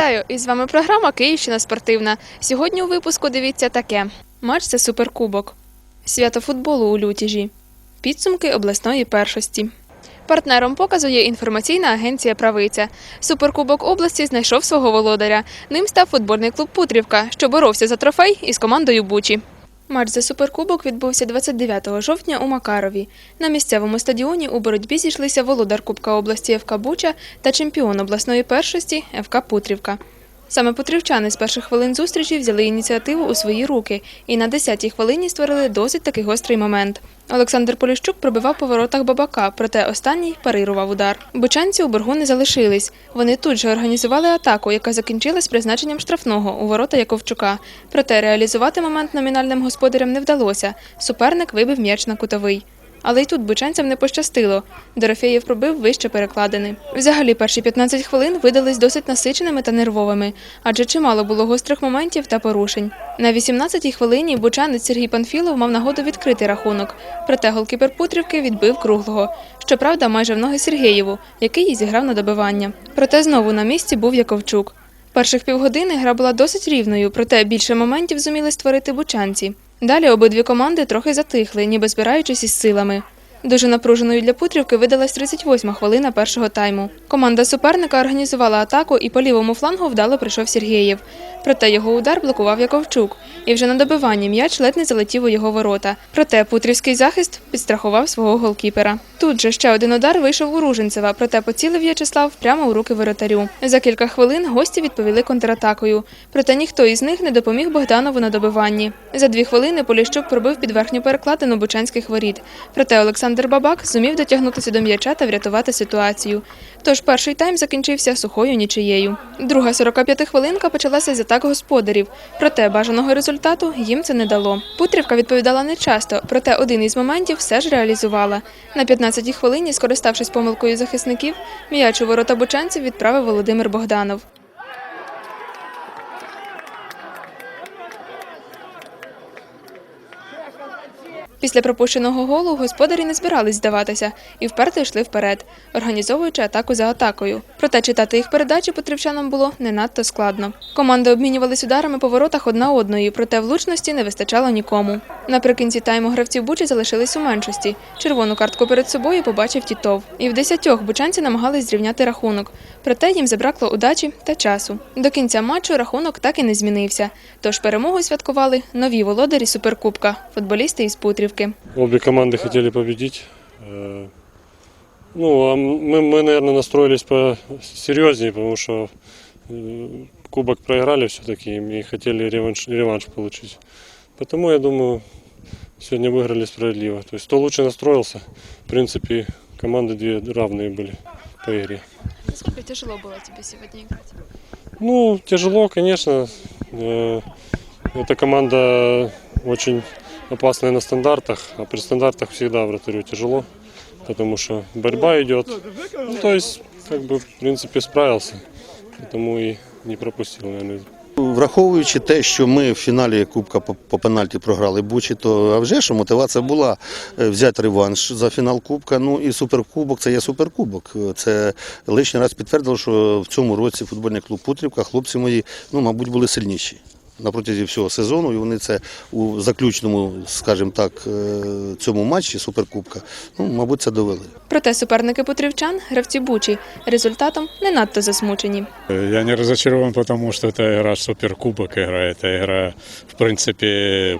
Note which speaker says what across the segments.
Speaker 1: Вітаю! І з вами програма Київщина спортивна. Сьогодні у випуску дивіться таке: матч за суперкубок, свято футболу у лютіжі, підсумки обласної першості. Партнером показу є інформаційна агенція Правиця. Суперкубок області знайшов свого володаря. Ним став футбольний клуб Путрівка, що боровся за трофей із командою Бучі. Матч за суперкубок відбувся 29 жовтня у Макарові. На місцевому стадіоні у боротьбі зійшлися володар Кубка області ФК Буча та чемпіон обласної першості ФК Путрівка. Саме путрівчани з перших хвилин зустрічі взяли ініціативу у свої руки і на 10-й хвилині створили досить такий гострий момент. Олександр Поліщук пробивав по воротах бабака, проте останній парирував удар. Бучанці у боргу не залишились. Вони тут же організували атаку, яка закінчилась призначенням штрафного у ворота Яковчука. Проте реалізувати момент номінальним господарям не вдалося. Суперник вибив м'яч на кутовий. Але й тут бучанцям не пощастило. Дорофєєв пробив вище перекладини. Взагалі, перші 15 хвилин видались досить насиченими та нервовими, адже чимало було гострих моментів та порушень. На 18-й хвилині бучанець Сергій Панфілов мав нагоду відкрити рахунок. Проте голкіпер Путрівки відбив круглого. Щоправда, майже в ноги Сергієву, який і зіграв на добивання. Проте знову на місці був Яковчук. Перших півгодини гра була досить рівною, проте більше моментів зуміли створити бучанці. Далі обидві команди трохи затихли, ніби збираючись із силами. Дуже напруженою для Путрівки видалась 38 хвилина першого тайму. Команда суперника організувала атаку і по лівому флангу вдало прийшов Сергієв. Проте його удар блокував Яковчук. І вже на добиванні м'яч ледь не залетів у його ворота. Проте путрівський захист підстрахував свого голкіпера. Тут же ще один удар вийшов у Ружинцева, проте поцілив В'ячеслав прямо у руки воротарю. За кілька хвилин гості відповіли контратакою. Проте ніхто із них не допоміг Богданову на добиванні. За дві хвилини Поліщук пробив під верхню перекладину бучанських воріт. Проте Олександр Бабак зумів дотягнутися до м'яча та врятувати ситуацію. Тож перший тайм закінчився сухою нічиєю. Друга 45 хвилинка почалася з атак господарів. Проте бажаного результату їм це не дало. Путрівка відповідала нечасто, проте один із моментів все ж реалізувала. На 15-й хвилині, скориставшись помилкою захисників, м'яч у ворота бучанців відправив Володимир Богданов. Після пропущеного голу господарі не збирались здаватися і вперто йшли вперед, організовуючи атаку за атакою. Проте читати їх передачі потрівчанам було не надто складно. Команди обмінювались ударами по воротах одна одної, проте влучності не вистачало нікому. Наприкінці тайму гравці Бучі залишились у меншості. Червону картку перед собою побачив Тітов. І в десятьох бучанці намагались зрівняти рахунок. Проте їм забракло удачі та часу. До кінця матчу рахунок так і не змінився. Тож перемогу святкували нові володарі суперкубка футболісти із Путрівки.
Speaker 2: Обе команды хотели победить. Э, Ну, а мы, мы наверное, настроились посерьезнее, потому что э, кубок проиграли все-таки и хотели реванш, реванш получить. Потому, я думаю, сегодня выиграли справедливо. То есть, кто лучше настроился, в принципе, команды две равные были по игре.
Speaker 1: Насколько тяжело было тебе сегодня играть?
Speaker 2: Ну, тяжело, конечно. Э, Эта команда очень опасная на стандартах, а при стандартах всегда вратарю тяжело, потому что борьба идет. Ну, то есть, как бы, в принципе, справился, потому и не пропустил, наверное.
Speaker 3: Враховуючи те, що ми в фіналі Кубка по, по пенальті програли Бучі, то а вже що мотивація була е, взяти реванш за фінал Кубка. Ну і суперкубок це є суперкубок. Це лишній раз підтвердило, що в цьому році футбольний клуб Путрівка, хлопці мої, ну, мабуть, були сильніші На протязі всього сезону, і вони це у заключному, скажімо так, е, цьому матчі Суперкубка, ну, мабуть, це довели.
Speaker 1: Проте суперники Путрівчан, гравці Бучі, результатом не надто засмучені.
Speaker 4: Я не разочарован, потому что это игра суперкубок игра. Это игра, в принципе,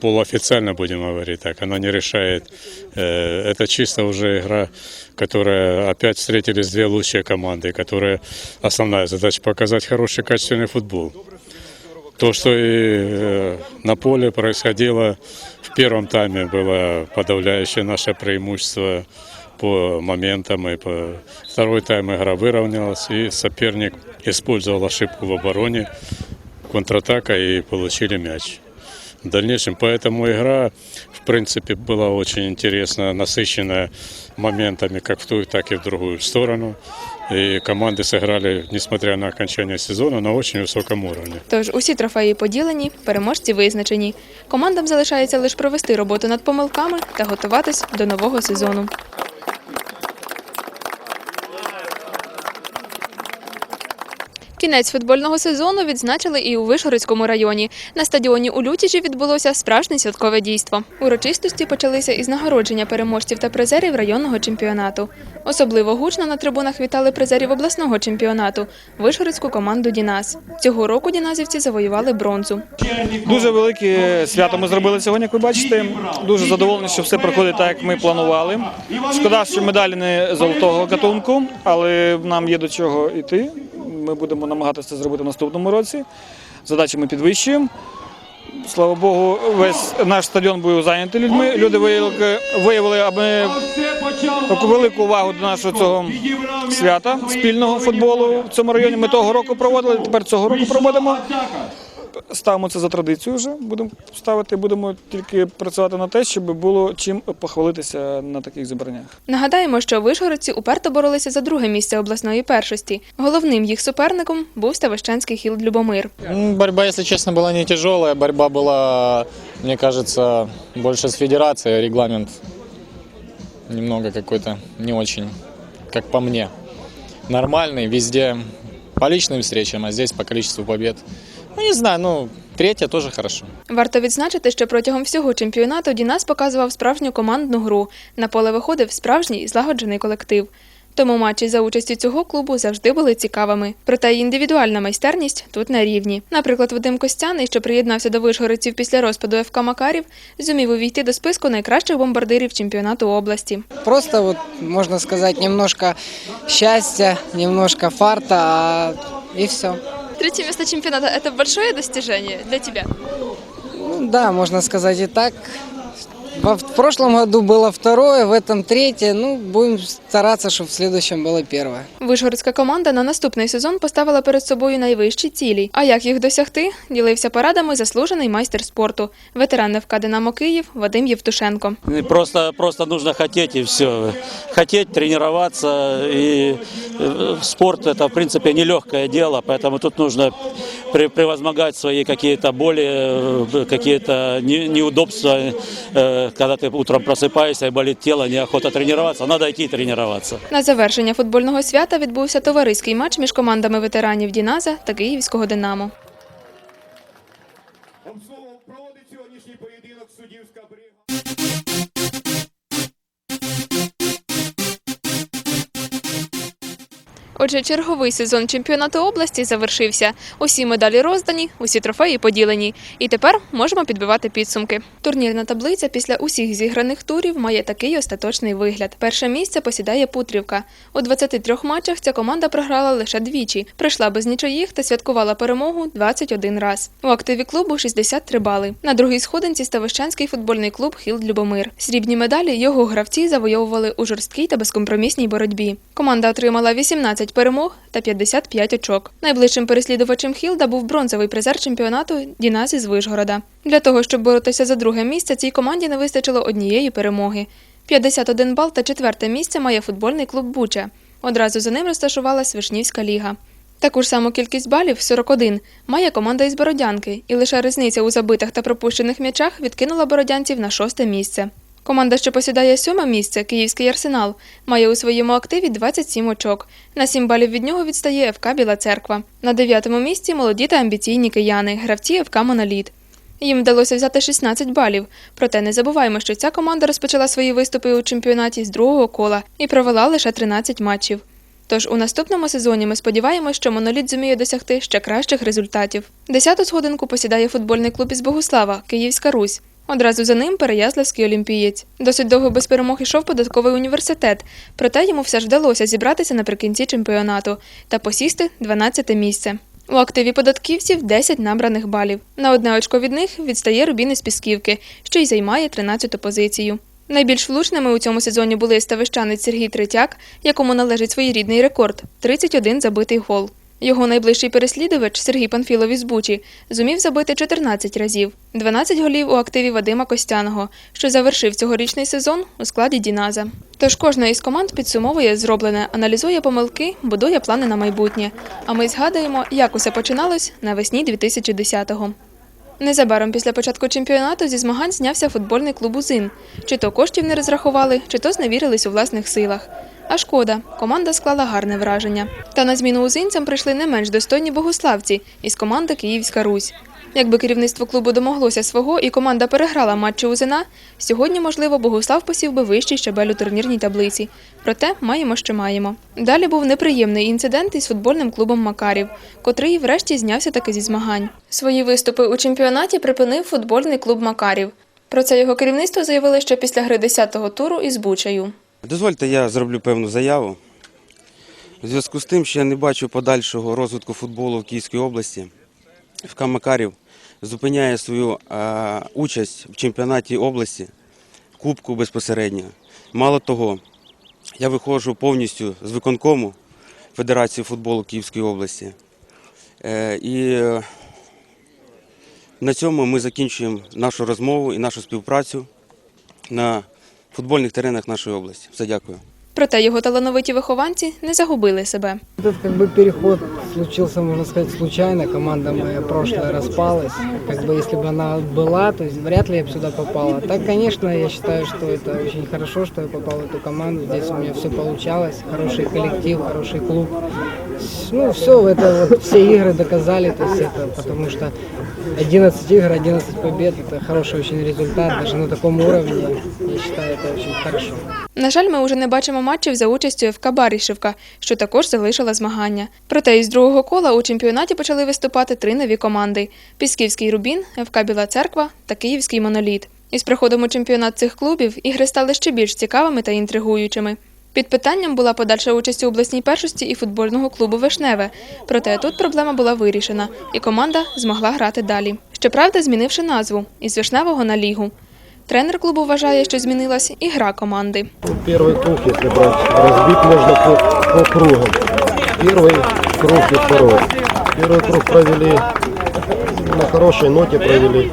Speaker 4: полуофициально, будем говорить так. Она не решает. Э, Это чисто уже игра, которая опять встретились две лучшие команды, которая основная задача показать хороший качественный футбол. То, что и э, на поле происходило в первом тайме, было подавляющее наше преимущество по моментам. И по второй тайм игра выровнялась, и соперник использовал ошибку в обороне, контратака и получили мяч. В дальнейшем, поэтому игра, в принципе, была очень интересна, насыщенная моментами как в ту, так и в другую сторону. И команды сыграли, несмотря на окончание сезона, на очень высоком уровне.
Speaker 1: Тож усі трофеї поділені, переможці визначені. Командам залишається лише провести роботу над помилками та готуватись до нового сезону. Кінець футбольного сезону відзначили і у Вишгородському районі. На стадіоні у Лютіжі відбулося справжнє святкове дійство. Урочистості почалися із нагородження переможців та призерів районного чемпіонату. Особливо гучно на трибунах вітали призерів обласного чемпіонату Вишгородську команду Дінас. Цього року діназівці завоювали бронзу.
Speaker 5: Дуже велике свято ми зробили сьогодні, як ви бачите. Дуже задоволений, що все проходить так, як ми планували. Шкода, що медалі не золотого гатунку, але нам є до чого йти. Ми будемо намагатися це зробити в наступному році. Задачі ми підвищуємо. Слава Богу, весь наш стадіон був зайнятий людьми. Люди виявили, виявили аби таку велику увагу до нашого цього свята спільного футболу в цьому районі. Ми того року проводили, тепер цього року проводимо. Ставимо це за традицію вже. Будемо ставити, будемо тільки працювати на те, щоб було чим похвалитися на таких зібраннях.
Speaker 1: Нагадаємо, що вишгородці уперто боролися за друге місце обласної першості. Головним їх суперником був Ставищенський хілд Любомир.
Speaker 6: М, Борьба, если честно, была не тяжелая. Борьба была, мне кажется, больше с федерацией. Регламент немного какой-то не очень, как по мне. Нормальный везде по личным встречам, а здесь по количеству побед. Ну, не знаю, ну, третья тоже хорошо.
Speaker 1: Варто відзначити, що протягом всього чемпіонату Дінас показував справжню командну гру. На поле виходив справжній і злагоджений колектив. Тому матчі за участю цього клубу завжди були цікавими. Проте і індивідуальна майстерність тут на рівні. Наприклад, Вадим Костяний, що приєднався до вишгородців після розпаду ФК Макарів, зумів увійти до списку найкращих бомбардирів чемпіонату області.
Speaker 7: Просто вот, можно сказать, немножко счастья, немножко фарта, а... и все.
Speaker 1: Третє место чемпионата – это большое достижение для тебя?
Speaker 7: Ну да, можно сказать и так. Во- В прошлом году было второе, в этом третье. Ну, будем стараться, чтобы в следующем было первое.
Speaker 1: Вишгородська команда на наступний сезон поставила перед собою найвищі цілі. А як їх досягти, ділився порадами заслужений майстер спорту, ветеран ФК «Динамо Київ» Вадим Євтушенко.
Speaker 8: Просто, просто нужно хотеть и все. Хотеть, тренироваться. И э, спорт это, в принципе, нелегкое дело, поэтому тут нужно пре- превозмогать свои какие-то боли, э, какие-то не- неудобства, э, когда ты утром просыпаешься и болит тело, неохота тренироваться. Надо идти тренироваться.
Speaker 1: На завершення футбольного свята відбувся товариський матч між командами ветеранів Діназа та Київського Динамо.
Speaker 9: Словом проводить сьогоднішній поєдинок суддівська бригада.
Speaker 1: Отже, черговий сезон чемпіонату області завершився. Усі медалі роздані, усі трофеї поділені. І тепер можемо підбивати підсумки. Турнірна таблиця після усіх зіграних турів має такий остаточний вигляд. Перше місце посідає Путрівка. У 23 матчах ця команда програла лише двічі, прийшла без нічиїх та святкувала перемогу 21 раз. У активі клубу 63 бали. На другій сходинці Ставищенський футбольний клуб Хілд Любомир. Срібні медалі його гравці завойовували у жорсткій та безкомпромісній боротьбі. Команда отримала 18 перемог та 55 очок. Найближчим переслідувачем Хілда був бронзовий призер чемпіонату Діназі з Вишгорода. Для того, щоб боротися за друге місце, цій команді не вистачило однієї перемоги. 51 бал та четверте місце має футбольний клуб Буча. Одразу за ним розташувалась Вишнівська ліга. Таку ж саму кількість балів 41 має команда із Бородянки, і лише різниця у забитих та пропущених м'ячах відкинула бородянців на шосте місце. Команда, що посідає сьоме місце, Київський арсенал, має у своєму активі 27 очок. На 7 балів від нього відстає ФК Біла Церква. На дев'ятому місці молоді та амбіційні кияни, гравці ФК Моноліт. Їм вдалося взяти 16 балів. Проте не забуваємо, що ця команда розпочала свої виступи у чемпіонаті з другого кола і провела лише 13 матчів. Тож у наступному сезоні ми сподіваємося, що моноліт зуміє досягти ще кращих результатів. Десяту сходинку посідає футбольний клуб із Богуслава Київська Русь. Одразу за ним Переяславський олімпієць. Досить довго без перемог ішов податковий університет, проте йому все ж вдалося зібратися наприкінці чемпіонату та посісти 12 місце. У активі податківців 10 набраних балів. На одне очко від них відстає Рубін із Пісківки, що й займає 13-ту позицію. Найбільш влучними у цьому сезоні були ставищанець Сергій Третяк, якому належить своєрідний рекорд 31 забитий гол. Його найближчий переслідувач Сергій Панфілов із Бучі зумів забити 14 разів, 12 голів у активі Вадима Костяного, що завершив цьогорічний сезон у складі Діназа. Тож кожна із команд підсумовує зроблене, аналізує помилки, будує плани на майбутнє. А ми згадуємо, як усе починалось навесні 2010-го. Незабаром після початку чемпіонату зі змагань знявся футбольний клуб «Узин». Чи то коштів не розрахували, чи то зневірились у власних силах. А шкода, команда склала гарне враження. Та на зміну узинцям прийшли не менш достойні богославці із команди Київська Русь. Якби керівництво клубу домоглося свого і команда переграла матчі Узина, сьогодні, можливо, Богослав посів би вищий щабель у турнірній таблиці. Проте маємо, що маємо. Далі був неприємний інцидент із футбольним клубом Макарів, котрий врешті знявся таки зі змагань. Свої виступи у чемпіонаті припинив футбольний клуб Макарів. Про це його керівництво заявили ще після гри 10-го туру із Бучею.
Speaker 10: Дозвольте, я зроблю певну заяву. У зв'язку з тим, що я не бачу подальшого розвитку футболу в Київській області, ФК Макарів зупиняє свою е, участь в чемпіонаті області, кубку безпосередньо. Мало того, я виходжу повністю з виконкому Федерації футболу Київської області. Е, і на цьому ми закінчуємо нашу розмову і нашу співпрацю на футбольних теренах нашої області. Все дякую.
Speaker 1: Проте його талановиті вихованці не загубили себе.
Speaker 7: Этот как бы переход случился, можно сказать, случайно. Команда моя прошлая распалась. Как бы если бы она была, то есть вряд ли я бы сюда попал. А так, конечно, я считаю, что это очень хорошо, что я попал в эту команду. Здесь у меня все получалось. Хороший коллектив, хороший клуб. Ну, все, это вот все игры доказали, то есть это потому что 11 игр, 11 побед, это хороший очень результат, даже на таком уровне, я считаю, это очень хорошо.
Speaker 1: На жаль, ми вже не бачимо матчів за участю ФК Барішівка, що також залишила змагання. Проте із другого кола у чемпіонаті почали виступати три нові команди: Пісківський Рубін, ФК Біла Церква та Київський Моноліт. Із приходом у чемпіонат цих клубів ігри стали ще більш цікавими та інтригуючими. Під питанням була подальша участь у обласній першості і футбольного клубу Вишневе. Проте тут проблема була вирішена, і команда змогла грати далі. Щоправда, змінивши назву із вишневого на лігу. Тренер клубу вважає, що змінилась і гра команди.
Speaker 11: Первый круг, если брать, разбить можно по, по кругам. Первый круг и второй. Первый круг провели на хорошей ноте провели.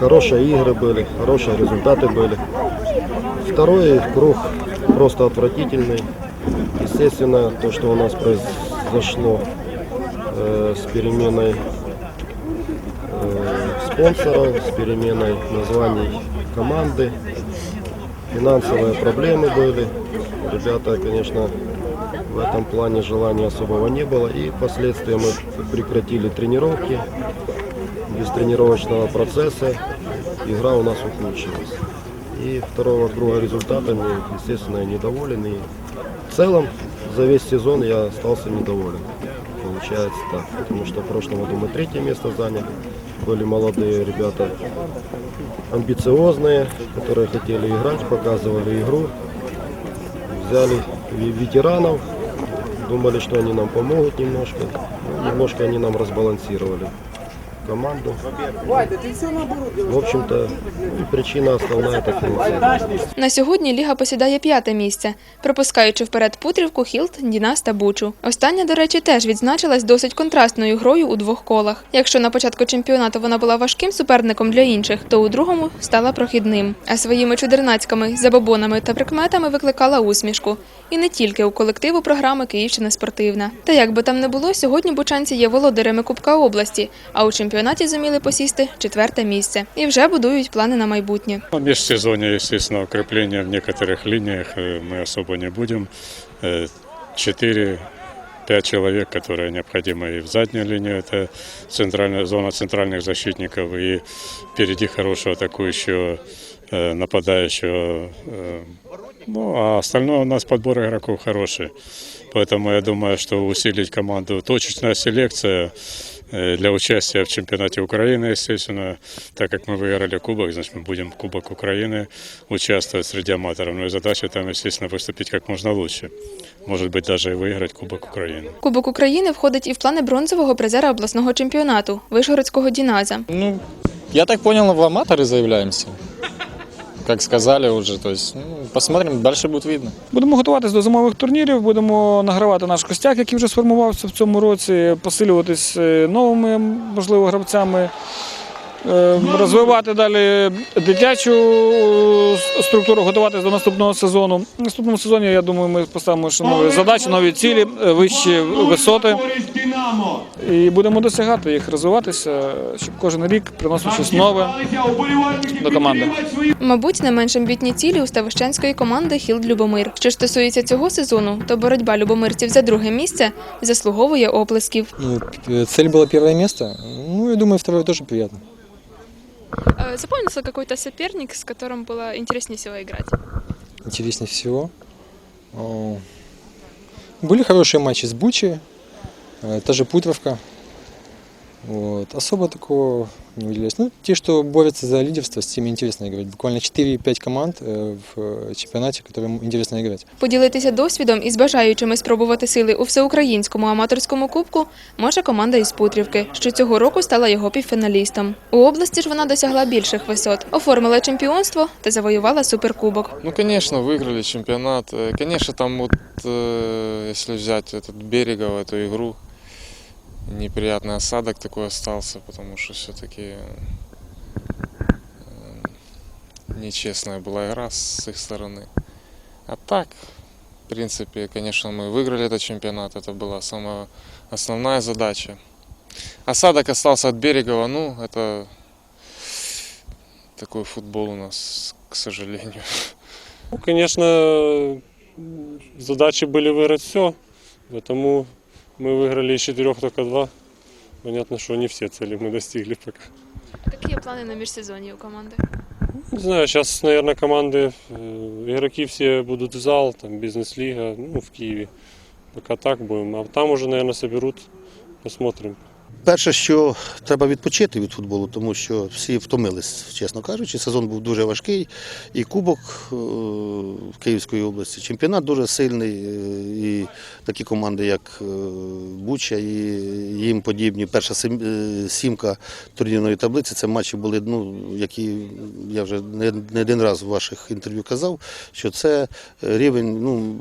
Speaker 11: Хорошие игры были, хорошие результаты были. Второй круг просто отвратительный. Естественно, то, что у нас произошло э, с переменой э, спонсоров, с переменой названий команды. Финансовые проблемы были. Ребята, конечно, в этом плане желания особого не было. И впоследствии мы прекратили тренировки. Без тренировочного процесса игра у нас ухудшилась. И второго круга результатами, естественно, я недоволен. И в целом за весь сезон я остался недоволен. Получается так. Потому что в прошлом году мы третье место заняли. Были молодые ребята, амбициозные, которые хотели играть, показывали игру. Взяли ве- ветеранов, думали, что они нам помогут немножко. Ну, немножко они нам разбалансировали команду. В общем-то, причина основная это финансовая.
Speaker 1: На сьогодні ліга посідає п'яте місце, пропускаючи вперед Путрівку, Хілт, Дінас та Бучу. Остання, до речі, теж відзначилась досить контрастною грою у двох колах. Якщо на початку чемпіонату вона була важким суперником для інших, то у другому стала прохідним. А своїми чудернацьками, забобонами та прикметами викликала усмішку. І не тільки у колективу програми Київщина спортивна. Та як би там не було, сьогодні бучанці є володарями Кубка області, а у чемпіонаті зуміли посісти четверте місце і вже будують плани на майбутнє.
Speaker 4: В межсезонье, естественно, укрепления в некоторых линиях э, мы особо не будем. Э, Четыре, пять человек, которые необходимы и в заднюю линию, это центральная зона центральных защитников, и впереди хорошего атакующего э, нападающего. э, Ну, а остальное у нас подбор игроков хороший. Поэтому я думаю, что усилить команду точечная селекция э, для участия в чемпионате Украины, естественно, так как мы выиграли кубок, значит, мы будем в Кубок Украины участвовать среди аматоров. Ну и задача там, естественно, выступить как можно лучше. Может быть, даже и выиграть Кубок Украины.
Speaker 1: Кубок України входить і в плани бронзового призера обласного чемпіонату Вишгородського Діназа.
Speaker 6: Ну, я так понял, в аматоры заявляемся. Как сказали вже. то есть, ну, посмотрим, далі буде видно.
Speaker 5: Будемо готуватись до зимових турнірів, будемо награвати наш костяк, який вже сформувався в цьому році, посилюватись е, новими, можливо, гравцями. Е, розвивати далі дитячу е, структуру, готуватися до наступного сезону. В наступному сезоні, я думаю, ми поставимо ще нові задачі, нові цілі, е, вищі висоти. І будемо досягати їх, розвиватися, щоб кожен рік приносив щось нове до команди.
Speaker 1: Мабуть, не менш амбітні цілі у ставищенської команди Хілд Любомир. Що ж стосується цього сезону, то боротьба любомирців за друге місце заслуговує оплесків.
Speaker 6: Ну, цель была первое место. Ну, я думаю, второе тоже приятно.
Speaker 1: Запомнился какой-то соперник, с которым было интереснее всего играть?
Speaker 6: Интереснее всего. Были хорошие матчи с Бучи, э, та же Путровка. Вот. Особо такого не выделялось. Ну, те, что борются за лидерство, с теми интересно играть. Буквально 4-5 команд э, в э, чемпионате, которым интересно играть.
Speaker 1: Поділитися досвідом із бажаючими спробувати сили у всеукраїнському аматорському кубку може команда із Путрівки, що цього року стала його півфіналістом. У області ж вона досягла більших висот, оформила чемпіонство та завоювала суперкубок.
Speaker 12: Ну, конечно, выиграли чемпионат. Э, Конечно, там вот, э, если взять этот Берегово, эту игру, неприятный осадок такой остался, потому что все-таки нечестная была игра с их стороны. А так, в принципе, конечно, мы выиграли этот чемпионат, это была самая основная задача. Осадок остался от Берегова, ну, это такой футбол у нас, к сожалению.
Speaker 2: Ну, конечно, задачи были выиграть все, поэтому мы выиграли из четырех только два. Понятно, что не все цели мы достигли пока.
Speaker 1: Які плани на міжсезонні у команди?
Speaker 2: Не знаю, сейчас, наверное, команды, э, игроки все будут в зал, там бизнес-лига, ну, в Киеве. Пока так будем. А там уже, наверное, соберут, посмотрим.
Speaker 3: Перше, що треба відпочити від футболу, тому що всі втомились, чесно кажучи. Сезон був дуже важкий. І Кубок е, Київської області, чемпіонат дуже сильний. е, І такі команди, як е, Буча і їм подібні. Перша сімка турнірної таблиці. Це матчі були, ну, які я вже не один раз в ваших інтерв'ю казав, що це рівень, ну,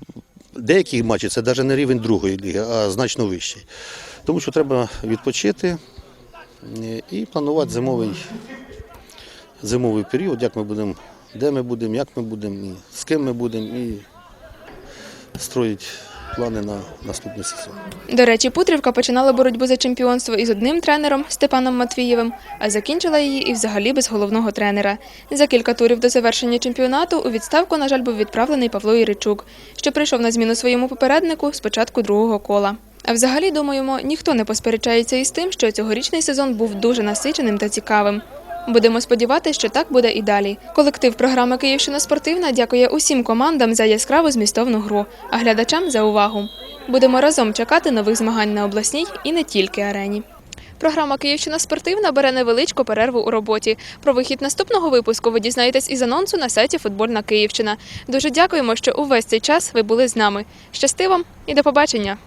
Speaker 3: деякі матчі це навіть не рівень другої ліги, а значно вищий. Тому що треба відпочити е, і планувати зимовий, зимовий період, як ми будемо, де ми будемо, як ми будемо, з ким ми будемо, і строїть плани на наступний сезон.
Speaker 1: До речі, Путрівка починала боротьбу за чемпіонство із одним тренером Степаном Матвієвим, а закінчила її і взагалі без головного тренера. За кілька турів до завершення чемпіонату у відставку, на жаль, був відправлений Павло Іричук, що прийшов на зміну своєму попереднику з початку другого кола. А взагалі, думаємо, ніхто не посперечається із тим, що цьогорічний сезон був дуже насиченим та цікавим. Будемо сподіватися, що так буде і далі. Колектив програми Київщина спортивна дякує усім командам за яскраву змістовну гру, а глядачам за увагу. Будемо разом чекати нових змагань на обласній і не тільки арені. Програма Київщина спортивна бере невеличку перерву у роботі. Про вихід наступного випуску ви дізнаєтесь із анонсу на сайті Футбольна Київщина. Дуже дякуємо, що увесь цей час ви були з нами. Щасти вам і до побачення!